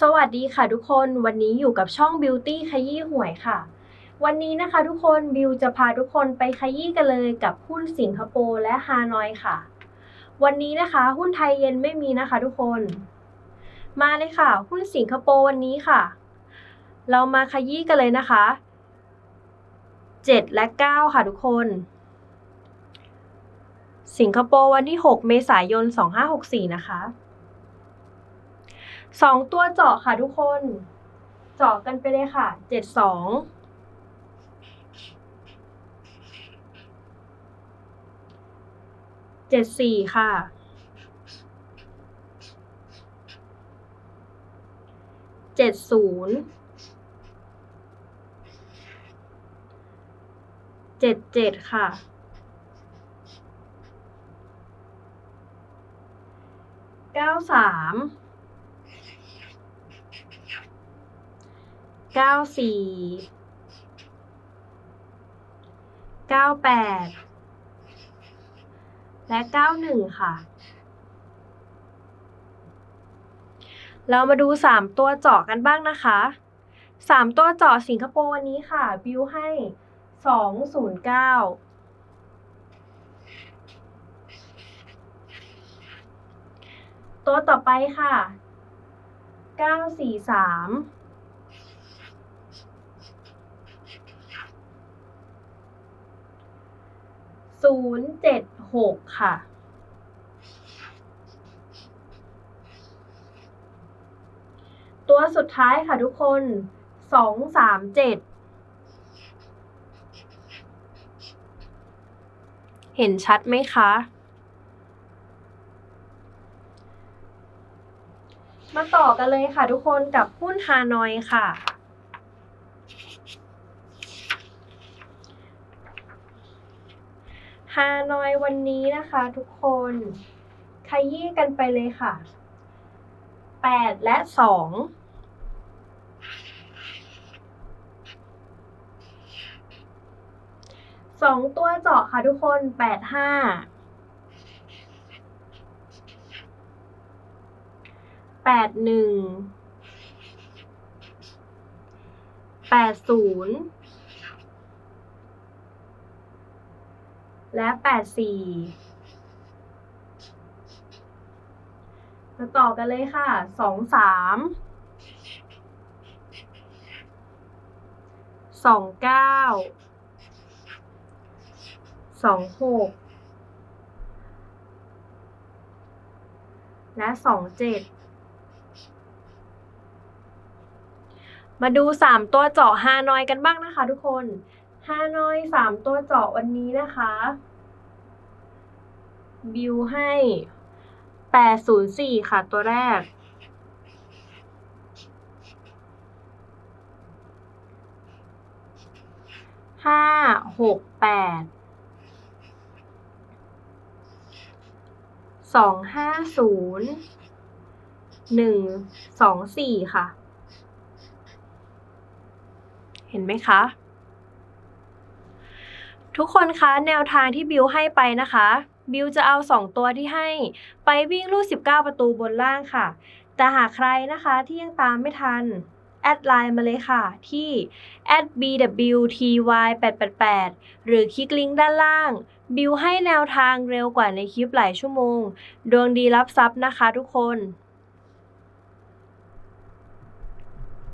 สวัสดีค่ะทุกคนวันนี้อยู่กับช่อง Beauty ขยี้หวยค่ะ วันนี้นะคะทุกคนบิวจะพาทุกคนไปขยี้กันเลยกับหุ้นสิงคโปร์และฮานอยค่ะ วันนี้นะคะหุ้นไทยเย็นไม่มีนะคะทุกคน มาเลยค่ะ หุ้นสิงคโปร์วันนี้ค่ะ เรามาขยี้กันเลยนะคะ 7 และ 9 ค่ะทุกคน สิงคโปร์วันที่ 6 เมษายน 2564 นะคะ สองตัวเจาะค่ะทุกคน เจาะกันไปเลยค่ะ เจ็ดสองเจ็ดสี่ค่ะ เจ็ดศูนย์ เจ็ดเจ็ดค่ะเก้าสาม เก้าสี่เก้าแปดและเก้าหนึ่งค่ะ เรามาดูสามตัวเจาะกันบ้างนะคะสามตัวเจาะสิงคโปร์วันนี้ค่ะ บิวให้สองศูนย์เก้าตัวต่อไปค่ะเก้าสี่สาม ศูนย์เจ็ดหกค่ะตัวสุดท้ายค่ะทุกคนสองสามเจ็ดเห็นชัดไหมคะ มาต่อกันเลยค่ะทุกคนกับหุ้นฮานอยค่ะ ฮานอยวันนี้นะคะทุกคนขยี้กันไปเลยค่ะ 8 และ 2สองตัวเจาะค่ะทุกคน8 5 8 1 8 0และแปด สี่มาต่อกันเลยค่ะสองสามสองเก้าสองหกและสองเจ็ดมาดูสามตัวเจาะฮานอยกันบ้างนะคะทุกคน ฮานอยสามตัวเจาะวันนี้นะคะ บิวให้แปดศูนย์สี่ค่ะตัวแรก ห้าหกแปด สองห้าศูนย์ หนึ่งสองสี่ค่ะ เห็นไหมคะ ทุกคนคะแนวทางที่บิวให้ไปนะคะ บิวจะเอา 2 ตัวที่ให้ ไปวิ่งลูด19 ประตูบนล่างค่ะ แต่หากใครนะคะที่ยังตามไม่ทัน แอดไลน์มาเลยค่ะ ที่ @bwty888 หรือคลิกลิงก์ด้านล่าง บิวให้แนวทางเร็วกว่าในคลิปหลายชั่วโมง ดวงดีรับทรัพย์นะคะทุกคน